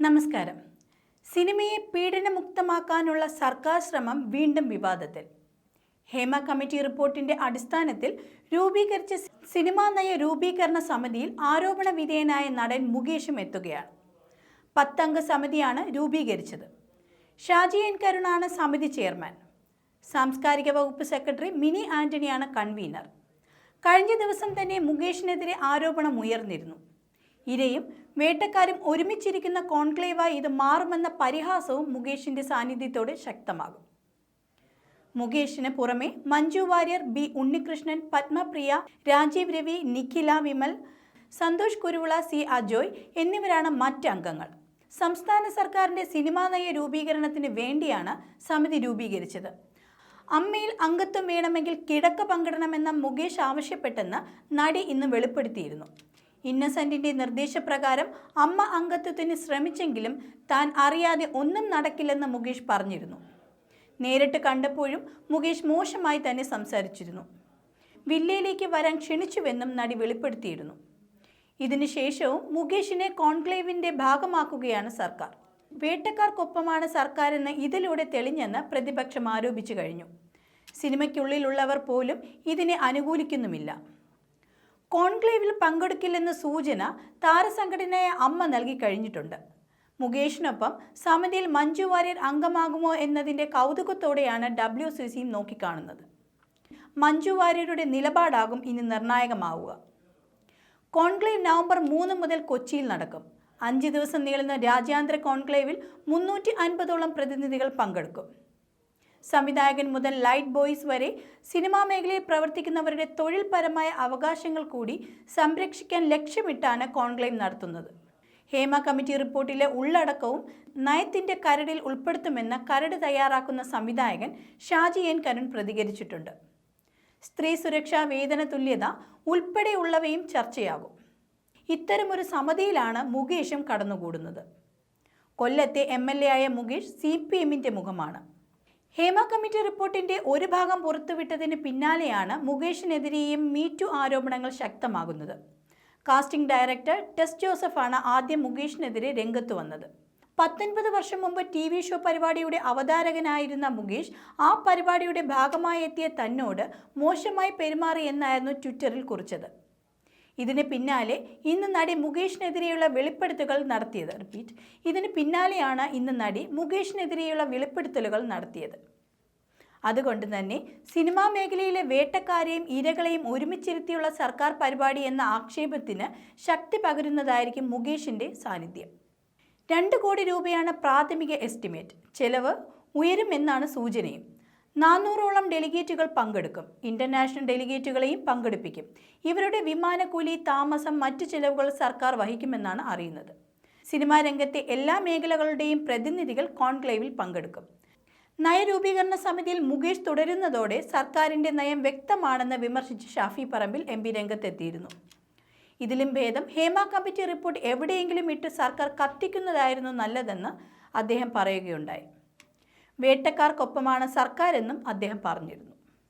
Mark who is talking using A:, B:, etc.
A: നമസ്കാരം. സിനിമയെ പീഡനമുക്തമാക്കാനുള്ള സർക്കാർ ശ്രമം വീണ്ടും വിവാദത്തിൽ. ഹേമ കമ്മിറ്റി റിപ്പോർട്ടിന്റെ അടിസ്ഥാനത്തിൽ രൂപീകരിച്ച സിനിമാ നയ രൂപീകരണ സമിതിയിൽ ആരോപണ വിധേയനായ നടൻ മുകേഷും എത്തുകയാണ്. പത്തംഗ സമിതിയാണ് രൂപീകരിച്ചത്. ഷാജി എൻ കരുണാണ് സമിതി ചെയർമാൻ. സാംസ്കാരിക വകുപ്പ് സെക്രട്ടറി മിനി ആന്റണിയാണ് കൺവീനർ. കഴിഞ്ഞ ദിവസം തന്നെ മുകേഷിനെതിരെ ആരോപണം ഉയർന്നിരുന്നു. ഇരയും വേട്ടക്കാരും ഒരുമിച്ചിരിക്കുന്ന കോൺക്ലേവായി ഇത് മാറുമെന്ന പരിഹാസവും മുകേഷിന്റെ സാന്നിധ്യത്തോടെ ശക്തമാകും. മുകേഷിന് പുറമെ മഞ്ജു വാര്യർ ബി ഉണ്ണികൃഷ്ണൻ പത്മപ്രിയ രാജീവ് രവി നിഖില വിമൽ സന്തോഷ് കുരുവിള സി അജോയ് എന്നിവരാണ് മറ്റ് അംഗങ്ങൾ. സംസ്ഥാന സർക്കാരിന്റെ സിനിമാ നയ രൂപീകരണത്തിന് വേണ്ടിയാണ് സമിതി രൂപീകരിച്ചത്. അമ്മയിൽ അംഗത്വം വേണമെങ്കിൽ കിടക്ക പങ്കിടണമെന്ന മുകേഷ് ആവശ്യപ്പെട്ടെന്ന് നടി ഇന്ന് വെളിപ്പെടുത്തിയിരുന്നു. ഇന്നസെന്റിന്റെ നിർദ്ദേശപ്രകാരം അമ്മ അംഗത്വത്തിന് ശ്രമിച്ചെങ്കിലും താൻ അറിയാതെ ഒന്നും നടക്കില്ലെന്ന് മുകേഷ് പറഞ്ഞിരുന്നു. നേരിട്ട് കണ്ടപ്പോഴും മുകേഷ് മോശമായി തന്നെ സംസാരിച്ചിരുന്നു. വില്ലയിലേക്ക് വരാൻ ക്ഷണിച്ചുവെന്നും നടി വെളിപ്പെടുത്തിയിരുന്നു. ഇതിനുശേഷവും മുകേഷിനെ കോൺക്ലേവിന്റെ ഭാഗമാക്കുകയാണ് സർക്കാർ. വേട്ടക്കാർക്കൊപ്പമാണ് സർക്കാരെന്ന് ഇതിലൂടെ തെളിഞ്ഞെന്ന് പ്രതിപക്ഷം ആരോപിച്ചു കഴിഞ്ഞു. സിനിമയ്ക്കുള്ളിലുള്ളവർ പോലും ഇതിനെ അനുകൂലിക്കുന്നുമില്ല. കോൺക്ലേവിൽ പങ്കെടുക്കില്ലെന്ന സൂചന താരസംഘടനയായ അമ്മ നൽകി കഴിഞ്ഞിട്ടുണ്ട്. മുകേഷിനൊപ്പം സമിതിയിൽ മഞ്ജു വാര്യർ അംഗമാകുമോ എന്നതിന്റെ കൗതുകത്തോടെയാണ് ഡബ്ല്യു സി സിയും നോക്കിക്കാണുന്നത്. മഞ്ജു വാര്യരുടെ നിലപാടാകും ഇനി നിർണായകമാവുക. കോൺക്ലേവ് നവംബർ മൂന്ന് മുതൽ കൊച്ചിയിൽ നടക്കും. അഞ്ച് ദിവസം നീളുന്ന രാജ്യാന്തര കോൺക്ലേവിൽ മുന്നൂറ്റി അൻപതോളം പ്രതിനിധികൾ പങ്കെടുക്കും. സംവിധായകൻ മുതൽ ലൈറ്റ് ബോയ്സ് വരെ സിനിമാ മേഖലയിൽ പ്രവർത്തിക്കുന്നവരുടെ തൊഴിൽപരമായ അവകാശങ്ങൾ കൂടി സംരക്ഷിക്കാൻ ലക്ഷ്യമിട്ടാണ് കോൺക്ലേവ് നടത്തുന്നത്. ഹേമ കമ്മിറ്റി റിപ്പോർട്ടിലെ ഉള്ളടക്കവും നയത്തിന്റെ കരടിൽ ഉൾപ്പെടുത്തുമെന്ന കരട് തയ്യാറാക്കുന്ന സംവിധായകൻ ഷാജി എൻ കരുൺ പ്രതികരിച്ചിട്ടുണ്ട്. സ്ത്രീ സുരക്ഷാ വേതന തുല്യത ഉൾപ്പെടെയുള്ളവയും ചർച്ചയാകും. ഇത്തരമൊരു സമിതിയിലാണ് മുകേഷും കടന്നുകൂടുന്നത്. കൊല്ലത്തെ എം എൽ എ ആയ മുകേഷ് സി പി എമ്മിന്റെ മുഖമാണ്. ഹേമ കമ്മിറ്റി റിപ്പോർട്ടിന്റെ ഒരു ഭാഗം പുറത്തുവിട്ടതിന് പിന്നാലെയാണ് മുകേഷിനെതിരെയും മീറ്റു ആരോപണങ്ങൾ ശക്തമാകുന്നത്. കാസ്റ്റിംഗ് ഡയറക്ടർ ടെസ് ജോസഫാണ് ആദ്യം മുകേഷിനെതിരെ രംഗത്ത് വന്നത്. പത്തൊൻപത് വർഷം മുമ്പ് ടി വി ഷോ പരിപാടിയുടെ അവതാരകനായിരുന്ന മുകേഷ് ആ പരിപാടിയുടെ ഭാഗമായി എത്തിയ തന്നോട് മോശമായി പെരുമാറി എന്നായിരുന്നു ട്വിറ്ററിൽ കുറിച്ചത്. ഇതിന് പിന്നാലെ ഇന്ന് നടി മുകേഷിനെതിരെയുള്ള വെളിപ്പെടുത്തലുകൾ നടത്തിയത്. റിപ്പീറ്റ്. ഇതിന് പിന്നാലെയാണ് ഇന്ന് നടി മുകേഷിനെതിരെയുള്ള വെളിപ്പെടുത്തലുകൾ നടത്തിയത്. അതുകൊണ്ട് തന്നെ സിനിമാ മേഖലയിലെ വേട്ടക്കാരെയും ഇരകളെയും ഒരുമിച്ചിരുത്തിയുള്ള സർക്കാർ പരിപാടി എന്ന ആക്ഷേപത്തിന് ശക്തി പകരുന്നതായിരിക്കും മുകേഷിന്റെ സാന്നിധ്യം. രണ്ട് കോടി രൂപയാണ് പ്രാഥമിക എസ്റ്റിമേറ്റ്. ചെലവ് ഉയരുമെന്നാണ് സൂചനയും. നാനൂറോളം ഡെലിഗേറ്റുകൾ പങ്കെടുക്കും. ഇന്റർനാഷണൽ ഡെലിഗേറ്റുകളെയും പങ്കെടുപ്പിക്കും. ഇവരുടെ വിമാനക്കൂലി താമസം മറ്റു ചെലവുകൾ സർക്കാർ വഹിക്കുമെന്നാണ് അറിയുന്നത്. സിനിമാ രംഗത്തെ എല്ലാ മേഖലകളുടെയും പ്രതിനിധികൾ കോൺക്ലേവിൽ പങ്കെടുക്കും. നയരൂപീകരണ സമിതിയിൽ മുകേഷ് തുടരുന്നതോടെ സർക്കാരിന്റെ നയം വ്യക്തമാണെന്ന് വിമർശിച്ച് ഷാഫി പറമ്പിൽ എം പി രംഗത്തെത്തിയിരുന്നു. ഇതിലും ഭേദം ഹേമ കമ്മിറ്റി റിപ്പോർട്ട് എവിടെയെങ്കിലും ഇട്ട് സർക്കാർ കത്തിക്കുന്നതായിരുന്നു നല്ലതെന്ന് അദ്ദേഹം പറയുകയുണ്ടായി. വേട്ടക്കാർക്കൊപ്പമാണ് സർക്കാരെന്നും അദ്ദേഹം പറഞ്ഞിരുന്നു.